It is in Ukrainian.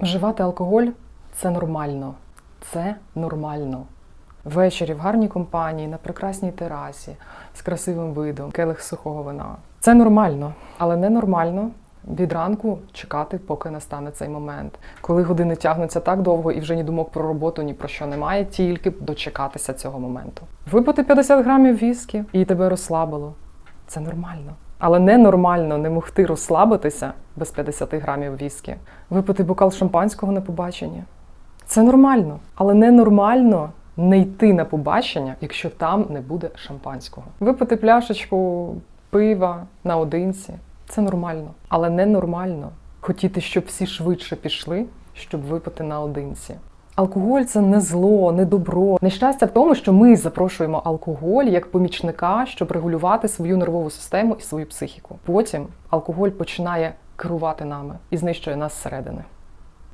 Вживати алкоголь це нормально. Це нормально. Ввечері в гарній компанії, на прекрасній терасі, з красивим видом, келих сухого вина. Це нормально, але ненормально від ранку чекати, поки настане цей момент. Коли години тягнуться так довго і вже ні думок про роботу, ні про що немає, тільки дочекатися цього моменту. Випити 50 грамів віскі і тебе розслабило. Це нормально. Але ненормально не могти розслабитися без 50 грамів віскі. Випити бокал шампанського на побаченні. Це нормально, але ненормально не йти на побачення, якщо там не буде шампанського. Випити пляшечку пива наодинці це нормально, але ненормально хотіти, щоб всі швидше пішли, щоб випити наодинці. Алкоголь це не зло, не добро. Нещастя в тому, що ми запрошуємо алкоголь як помічника, щоб регулювати свою нервову систему і свою психіку. Потім алкоголь починає керувати нами і знищує нас зсередини.